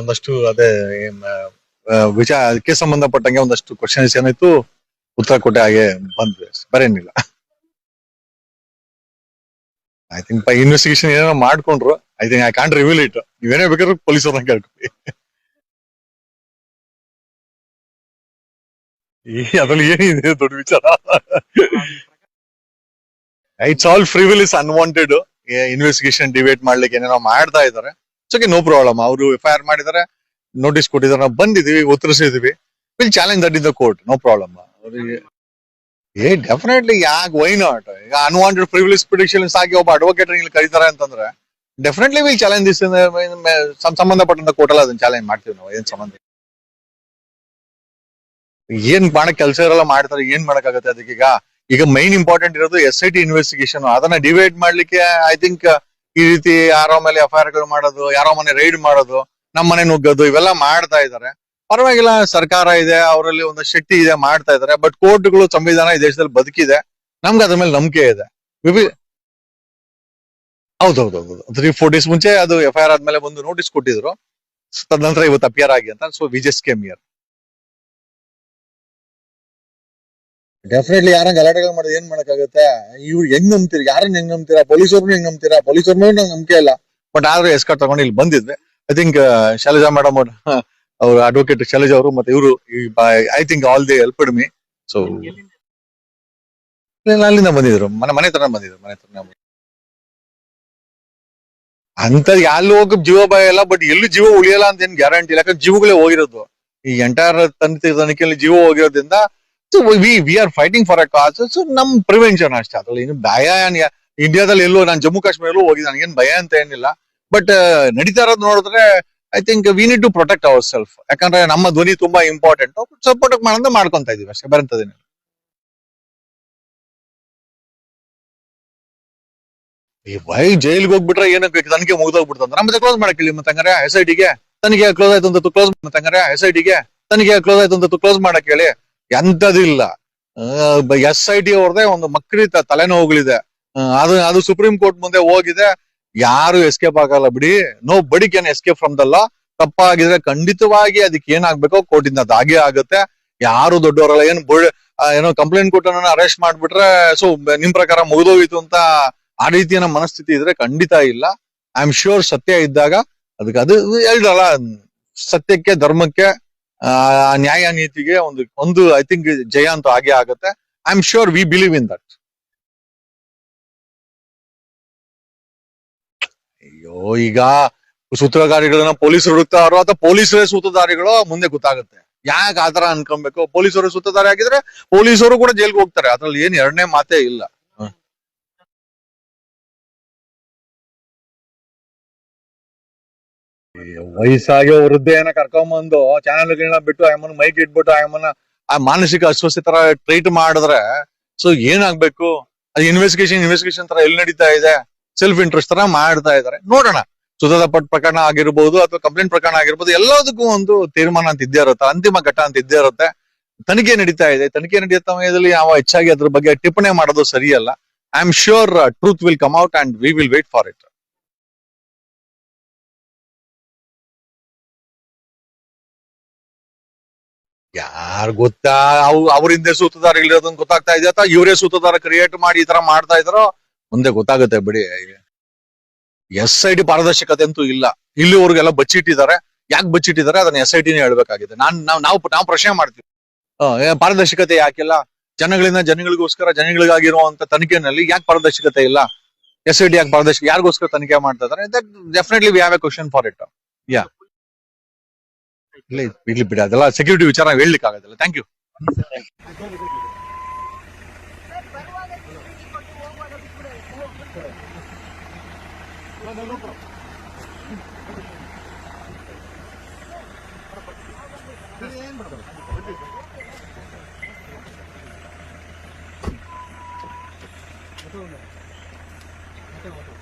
ಒಂದಷ್ಟು ಅದೇ ವಿಚಾರ, ಅದಕ್ಕೆ ಸಂಬಂಧಪಟ್ಟಂಗೆ ಒಂದಷ್ಟು ಕ್ವಶನ್ಸ್ ಏನಾಯ್ತು, ಉತ್ತರ ಕೊಟ್ಟೆ ಹಾಗೆ ಬಂದ್ವಿ. ಬರೇನಿಲ್ಲ. ಐ ಥಿಂಕ್ ಇನ್ವೆಸ್ಟಿಗೇಷನ್ ಏನೋ ಮಾಡ್ಕೊಂಡ್ರು I think I can't reveal it ನೀವೇನೇ ಬೇಕಾದ್ರೂ ಪೊಲೀಸ್ ಅವ್ರನ್ನ ಕೇಳ್ಕೊಳ್ಳಿ ಅದ್ರಲ್ಲಿ ಏನಿದೆ, ದೊಡ್ಡ ವಿಚಾರ. It's all privileges unwanted investigation debate ಮಾಡ್ಲಿಕ್ಕೆ ಏನೇನೋ ಮಾಡ್ತಾ ಇದಾರೆ ಓಕೆ ನೋ ಪ್ರಾಬ್ಲಮ್ ಅವರು ಎಫ್ ಐ ಆರ್ ಮಾಡಿದಾರೆ ನೋಟಿಸ್ ಕೊಟ್ಟಿದ್ದಾರೆ. ನಾವು ಬಂದಿದೀವಿ ಉತ್ತರಿಸಿದೀವಿ will challenge that in court no problem uh definitely ಯಾಕೆ ವೈ ನಾಟ್ ಈಗ ಅನ್ವಾಂಟೆಡ್ ಪ್ರಿವಿಲೇಜ್ ಪಿಟಿಷನ್ಸ್ ಆಗಿ ಒಬ್ಬ ಅಡ್ವೊಕೇಟ್ ಇಲ್ಲಿ ಕರೀತಾರೆ ಅಂತಂದ್ರೆ ಡೆಫಿನೆಟ್ಲಿ ವಿಲ್ ಚಾಲೆಂಜ್ ದಿಸ್ ಸಂಬಂಧಪಟ್ಟಂತ ಕೋರ್ಟ್ ಅಲ್ಲಿ ಅದನ್ನ ಚಾಲೆಂಜ್ ಮಾಡ್ತೀವಿ ನಾವು, ಏನ್ ಸಂಬಂಧ ಏನ್ ಮಾಡಕ್ ಕೆಲಸ ಇರಲ್ಲ, ಮಾಡ್ತಾರೆ, ಏನ್ ಮಾಡಕ್ಕಾಗತ್ತೆ ಅದಕ್ಕೀಗ? ಈಗ ಮೈನ್ ಇಂಪಾರ್ಟೆಂಟ್ ಇರೋದು ಎಸ್ ಐ ಟಿ ಇನ್ವೆಸ್ಟಿಗೇಷನ್ ಅದನ್ನ ಡಿವೈಡ್ ಮಾಡ್ಲಿಕ್ಕೆ ಐ ಥಿಂಕ್ ಈ ರೀತಿ ಯಾರೋ ಮೇಲೆ ಎಫ್ ಐ ಮಾಡೋದು, ಯಾರೋ ಮನೆ ರೈಡ್ ಮಾಡೋದು ನಮ್ಮ ಮನೆ ನುಗ್ಗೋದು, ಇವೆಲ್ಲ ಮಾಡ್ತಾ ಇದಾರೆ ಪರವಾಗಿಲ್ಲ, ಸರ್ಕಾರ ಇದೆ, ಅವರಲ್ಲಿ ಒಂದು ಶಕ್ತಿ ಇದೆ ಮಾಡ್ತಾ ಇದಾರೆ ಬಟ್ ಕೋರ್ಟ್ಗಳು ಸಂವಿಧಾನ ಈ ದೇಶದಲ್ಲಿ ಬದುಕಿದೆ. ನಮ್ಗೆ ಅದ್ರ ಮೇಲೆ ನಂಬಿಕೆ ಇದೆ. ಹೌದೌದೌದು ತ್ರೀ ಫೋರ್ ಡೇಸ್ ಮುಂಚೆ ಅದು ಎಫ್ ಐ ಆರ್ ಆದ್ಮೇಲೆ ಒಂದು ನೋಟಿಸ್ ಕೊಟ್ಟಿದ್ರು. ತದನಂತರ ಇವತ್ತು ಅಪಿಯರ್ ಆಗಿ ಅಂತ so we just hear definitely ಯಾರಂಗ ಗಲಾಟೆಗಳು ಮಾಡೋದು ಏನ್ ಮಾಡಕ್ಕಾಗುತ್ತೆ? ಇವ್ರು ಹೆಂಗ್ ನಂಬ್ತೀರಿ? ಯಾರನ್ನ ಹೆಂಗ್ ನಂಬ್ತೀರಾ? ಪೊಲೀಸವ್ರನ್ನ ಹೆಂಗ್ ನಂಬ್ತೀರಾ? ಪೊಲೀಸವ್ರ ಮೇಲೆ ನಂಗೆ ನಂಬಿಕೆ ಇಲ್ಲ. ಬಟ್ ಆದ್ರೆ ಎಸ್ಕಾಟ್ ತಗೊಂಡು ಇಲ್ಲಿ ಬಂದಿದ್ವಿ. ಐ ಥಿಂಕ್ ಶೈಲಜಾ ಮೇಡಮ್ ಅವ್ರ ಅಡ್ವೊಕೇಟ್ ಶೈಲಜಾ ಅವರು ಮತ್ತೆ ಇವರು I think all the help me so ಅಲ್ಲಿಂದ ಬಂದಿದ್ರು. ಮನೆ ಮನೆ ತರ ಬಂದಿದ್ರು. ಮನೆ ತರ ಅಂತ ಅಲ್ಲಿ ಹೋಗಿ ಜೀವ ಭಯ ಇಲ್ಲ. ಬಟ್ ಎಲ್ಲೂ ಜೀವ ಉಳಿಯಲ್ಲ ಅಂತ ಏನ್ ಗ್ಯಾರಂಟಿ ಇಲ್ಲ. ಯಾಕಂದ್ರೆ ಜೀವಗಳೇ ಹೋಗಿರೋದು. ಈ ಎಂಟೈರ್ ತನಿಖೆ ತನಿಖೆಯಲ್ಲಿ ಜೀವ ಹೋಗಿರೋದ್ರಿಂದ so we we are fighting for a cause so ನಮ್ ಪ್ರಿವೆನ್ಷನ್ ಅಷ್ಟೇ. ಅದ್ರಲ್ಲಿ ಏನು ಭಯ ಇಂಡಿಯಾದಲ್ಲಿ ಎಲ್ಲೋ ನಾನು ಜಮ್ಮು ಕಾಶ್ಮೀರಲ್ಲೂ ಹೋಗಿದ್ದೆ. ನನಗೇನು ಭಯ ಅಂತ ಏನಿಲ್ಲ. ಬಟ್ ನಡೀತಾ ಇರೋದು ನೋಡಿದ್ರೆ I think we need to protect our self ಯಾಕಂದ್ರೆ ನಮ್ಮ ಧ್ವನಿ ತುಂಬಾ ಇಂಪಾರ್ಟೆಂಟ್ ಸಪೋರ್ಟ್ ಮಾಡೋದು ಮಾಡ್ಕೊಂತ ಇದೀವಿ ಅಷ್ಟೇ. ಬರಂತದೇನು ಈ ವೈ ಜೈಲ್ಗೆ ಹೋಗ್ಬಿಟ್ರೆ ಏನಕ್ಕೆ ತನಿಖೆ ಮುಗಿದೋಗ್ಬಿಡ್ತಂದ್ರೆ ನಮ್ಮ ಕ್ಲೋಸ್ ಮಾಡಕ್ಕೆ ಹೇಳಿ ಮತ್ತೆ ಹಂಗಾರೆ ಎಸ್ ಐ ಟಿಗೆ ತನಗೆ ಕ್ಲೋಸ್ ಆಯ್ತು ಅಂತ ಕ್ಲೋಸ್ ಮತ್ತೆ ಎಸ್ ಐ ಟಿಗೆ ತನಿಖೆ ಕ್ಲೋಸ್ ಆಯ್ತು ಅಂತ ಕ್ಲೋಸ್ ಮಾಡಕ್ಕೆ ಹೇಳಿ. ಎಂತದಿಲ್ಲ ಎಸ್ ಐ ಟಿ ಅವ್ರದೇ ಒಂದು ಮಕ್ಕಳಿತ ತಲೆನೋವುಗಳಿದೆ. ಅದು ಅದು ಸುಪ್ರೀಂ ಕೋರ್ಟ್ ಮುಂದೆ ಹೋಗಿದೆ. ಯಾರು ಎಸ್ಕೇಪ್ ಆಗಲ್ಲ ಬಿಡಿ. Nobody can escape from ದಲ್ಲ ತಪ್ಪಾಗಿದ್ರೆ ಖಂಡಿತವಾಗಿ ಅದಕ್ಕೆ ಏನಾಗ್ಬೇಕೋ ಕೋರ್ಟಿಂದ ಅದು ಹಾಗೆ ಆಗುತ್ತೆ. ಯಾರು ದೊಡ್ಡವರಲ್ಲ, ಏನು ಏನೋ ಕಂಪ್ಲೇಂಟ್ ಕೊಟ್ಟು ಅರೆಸ್ಟ್ ಮಾಡ್ಬಿಟ್ರೆ, ಸೊ ನಿಮ್ ಪ್ರಕಾರ ಮುಗಿದೋಗಿತ್ತು ಅಂತ ಆ ರೀತಿಯ ಮನಸ್ಥಿತಿ ಇದ್ರೆ ಖಂಡಿತ ಇಲ್ಲ. ಐ ಆಮ್ ಶ್ಯೂರ್ ಸತ್ಯ ಇದ್ದಾಗ, ಅದಕ್ಕೆ ಅದು ಹೇಳ್ರಲ್ಲ ಸತ್ಯಕ್ಕೆ ಧರ್ಮಕ್ಕೆ ಆ, ನ್ಯಾಯ ನೀತಿಗೆ ಒಂದು ಒಂದು ಐ ಥಿಂಕ್ ಜಯ ಅಂತೂ ಹಾಗೆ ಆಗುತ್ತೆ. I am sure we believe in that ಅಯ್ಯೋ ಈಗ ಸೂತ್ರಧಾರಿಗಳನ್ನ ಪೊಲೀಸರು ಹುಡುಕ್ತಾರೋ ಅಥವಾ ಪೊಲೀಸರೇ ಸೂತ್ರಧಾರಿಗಳು ಮುಂದೆ ಗೊತ್ತಾಗುತ್ತೆ. ಯಾಕೆ ಆತರ ಅನ್ಕೊಬೇಕು? ಪೊಲೀಸರು ಸೂತ್ರಧಾರಿ ಆಗಿದ್ರೆ ಪೊಲೀಸರು ಕೂಡ ಜೈಲ್ಗೆ ಹೋಗ್ತಾರೆ. ಅದ್ರಲ್ಲಿ ಏನ್ ಎರಡನೇ ಮಾತೇ ಇಲ್ಲ. ವಯಸ್ಸಾಗಿ ವೃದ್ಧೆಯನ್ನ ಕರ್ಕೊಂಬಂದು ಚಾನೆಲ್ ಗಳನ್ನ ಬಿಟ್ಟು ಆಯಮ್ಮನ ಮೈಕ್ ಇಟ್ಬಿಟ್ಟು ಆಯಮ್ಮನ ಆ ಮಾನಸಿಕ ಅಸ್ವಸ್ಥತೆ ತರ ಟ್ರೀಟ್ ಮಾಡಿದ್ರೆ, ಸೊ ಏನಾಗ್ಬೇಕು? ಅದು ಇನ್ವೆಸ್ಟಿಗೇಷನ್ ಇನ್ವೆಸ್ಟಿಗೇಷನ್ ತರ ಎಲ್ಲಿ ನಡೀತಾ ಇದೆ? ಸೆಲ್ಫ್ ಇಂಟ್ರೆಸ್ಟ್ ತರ ಮಾಡ್ತಾ ಇದಾರೆ. ನೋಡೋಣ. ಸುಧದ ಪ್ರಕರಣ ಆಗಿರ್ಬೋದು ಅಥವಾ ಕಂಪ್ಲೇಂಟ್ ಪ್ರಕರಣ ಆಗಿರ್ಬೋದು, ಎಲ್ಲದಕ್ಕೂ ಒಂದು ತೀರ್ಮಾನ ಅಂತ ಇದ್ದೇ ಇರುತ್ತೆ, ಅಂತಿಮ ಘಟ್ಟ ಅಂತ ಇದ್ದೇ ಇರುತ್ತೆ. ತನಿಖೆ ನಡೀತಾ ಇದೆ. ತನಿಖೆ ನಡೆಯೋ ಸಮಯದಲ್ಲಿ ಯಾವ ಹೆಚ್ಚಾಗಿ ಅದ್ರ ಬಗ್ಗೆ ಟಿಪ್ಪಣಿ ಮಾಡೋದು ಸರಿಯಲ್ಲ. I am sure truth will come out and we will wait for it ಯಾರ್ ಗೊತ್ತಾ? ಅವ್ ಅವರಿಂದ ಇಲ್ಲಿರೋದನ್ ಗೊತ್ತಾಗ್ತಾ ಇದೆ ಅಥವಾ ಇವರೇ ಸೂತದಾರ ಕ್ರಿಯೇಟ್ ಮಾಡಿ ಈ ತರ ಮಾಡ್ತಾ ಇದಾರೋ ಮುಂದೆ ಗೊತ್ತಾಗುತ್ತೆ ಬಿಡಿ. ಎಸ್ ಐ ಡಿ ಪಾರದರ್ಶಕತೆ ಅಂತೂ ಇಲ್ಲ. ಇಲ್ಲಿವರೆಗೆಲ್ಲ ಬಚ್ಚಿಟ್ಟಿದ್ದಾರೆ. ಯಾಕೆ ಬಚ್ಚಿಟ್ಟಿದ್ದಾರೆ? ಅದನ್ನ ಎಸ್ ಐ ಟಿನೇ ಹೇಳ್ಬೇಕಾಗಿದೆ. ನಾನ್, ನಾವು ನಾವು ನಾವು ಪ್ರಶ್ನೆ ಮಾಡ್ತೀವಿ. ಪಾರದರ್ಶಕತೆ ಯಾಕಿಲ್ಲ? ಜನಗಳಿಂದ ಜನಗಳಿಗೋಸ್ಕರ, ಜನಗಳಿಗಾಗಿರುವಂತ ತನಿಖೆನಲ್ಲಿ ಯಾಕೆ ಪಾರದರ್ಶಕತೆ ಇಲ್ಲ? ಎಸ್ ಐ ಡಿ ಯಾಕೆ ಪಾರದರ್ಶಕ, ಯಾರಿಗೋಸ್ಕರ ತನಿಖೆ ಮಾಡ್ತಾ ಇದಾರೆ definitely we have a question for it ಯಾ ಇಲ್ಲ ಇಲ್ಲಿ ಬಿಡಿ ಅದೆಲ್ಲ ಸೆಕ್ಯೂರಿಟಿ ವಿಚಾರ ಹೇಳಲಿಕ್ಕಾಗೋದಿಲ್ಲ ಥ್ಯಾಂಕ್ ಯು ಮತ್ತೆ